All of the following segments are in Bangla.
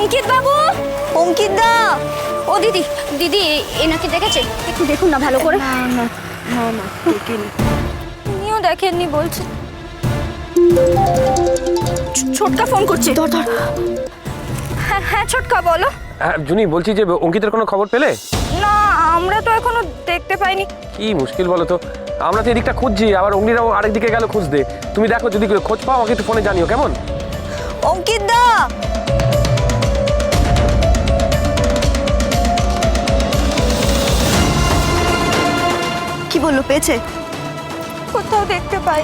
অঙ্কিত বাবু অঙ্কিত দা ও দিদি দিদি এ- এনাকে দেখেছে? একটু দেখুন না ভালো করে। না না না না দেখিনি। উনিও দেখেননি বলছে। ছোটকা ফোন করছে। ধর ধর। হ্যাঁ হ্যাঁ ছোটকা বলো। হ্যাঁ জুনি বলছি যে অঙ্কিতের কোনো খবর পেলে? না আমরা তো এখনও দেখতে পাইনি। কি মুশকিল বলো তো। আমরা তো এদিকটা খুঁজছি আবার অগ্নিরাও আরেক দিকে গেল খুঁজতে। তুমি দেখো যদি খোঁজ পাও আমাকে একটু ফোনে জানিও কেমন? অঙ্কিত দা বলল পেয়েছে? কোথাও দেখতে পাই।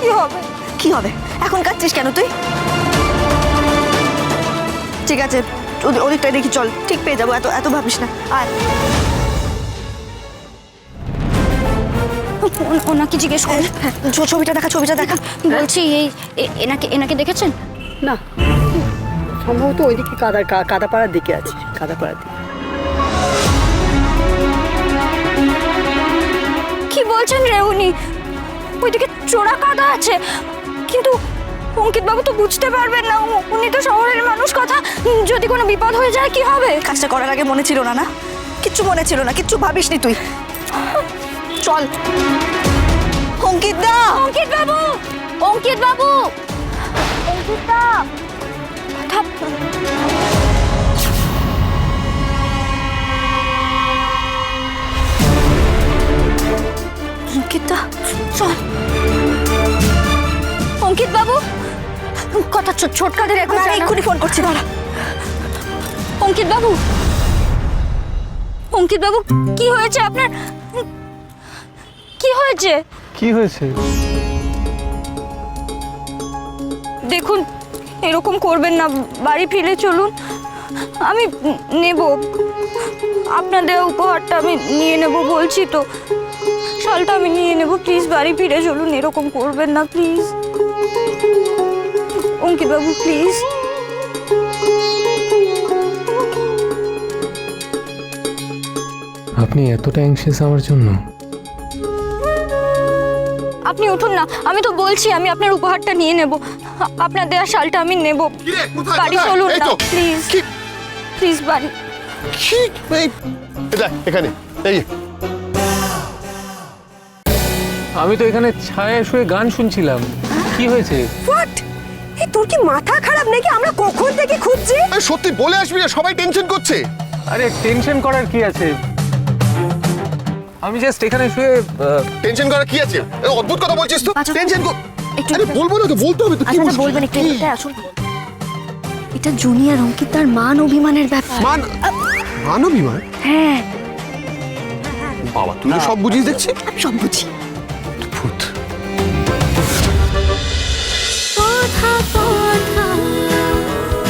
কি হবে? কি হবে? এখন কাঁদছিস কেন তুই? ঠিক আছে ওদি- ওদিকটায় দেখি চল ঠিক পেয়ে যাব এত এত ভাবিস না আর ওনাকে জিজ্ঞেস করুন হ্যাঁ, ছবিটা দেখা ছবিটা দেখা। বলছি এই এ- এনাকে এনাকে দেখেছেন? না সম্ভবত ওইদিকে কাদা কা- কাদাপাড়ার দিকে আছে কাদাপাড়ার দিকে। বলছেন রে উনি। ওইদিকে চোরা কাদা আছে। কিন্তু অঙ্কিত বাবু তো বুঝতে পারবেন না উনি তো শহরের মানুষ কথা। যদি কোনো বিপদ হয়ে যায় কি হবে? কাজটা করার আগে মনে ছিল না না? কিচ্ছু মনে ছিল না কিচ্ছু ভাবিসনি তুই। চল। অঙ্কিত দা! অঙ্কিত বাবু অঙ্কিত বাবু অঙ্কিত চল অঙ্কিত বাবু কথা ছোটকাদের এখন এক্ষুনি ফোন করছি। দাঁড়া। অঙ্কিত বাবু অঙ্কিত বাবু কি হয়েছে আপনার? কি হয়েছে? কি হয়েছে? দেখুন এরকম করবেন না বাড়ি ফিরে চলুন। আমি নেব। আপনার দেওয়া উপহারটা আমি নিয়ে নেব বলছি তো। শালটা আমি নিয়ে নেব প্লিজ বাড়ি ফিরে চলুন এরকম করবেন না প্লিজ অঙ্কিতবাবু প্লিজ আপনি এতটা অ্যাংশিয়াস আমার জন্য। আপনি উঠুন না আমি তো বলছি আমি আপনার উপহারটা নিয়ে নেব। আপনার দেওয়া শালটা আমি নেব। বাড়ি চলুন না প্লিজ প্লিজ বাড়ি। এখানে। এই আমি তো এখানে ছায়ায় শুয়ে গান শুনছিলাম। কি হয়েছে? হোয়াট এই তোর কি মাথা খারাপ নাকি? আমরা কখন থেকে খুঁজছি? আরে সত্যি বলে আসবি না সবাই টেনশন করছে। আরে টেনশন করার কি আছে? আমি জাস্ট এখানে শুয়ে আহ, টেনশন করা কি আছে? এ, অদ্ভুত কথা বলছিস তো। আচ্ছা। টেনশন কর একটু- আরে বলব না তো বলতে হবে তো কি আচ্ছা মুশকিল? বলবেন একটু এটা আসুন এটা জুনিয়র অঙ্কিত তার মান অভিমানের ব্যাপার। মান মানবী মা হ্যাঁ। বাবা তুই তো সব বুঝিস দেখছি আমি সব বুঝি।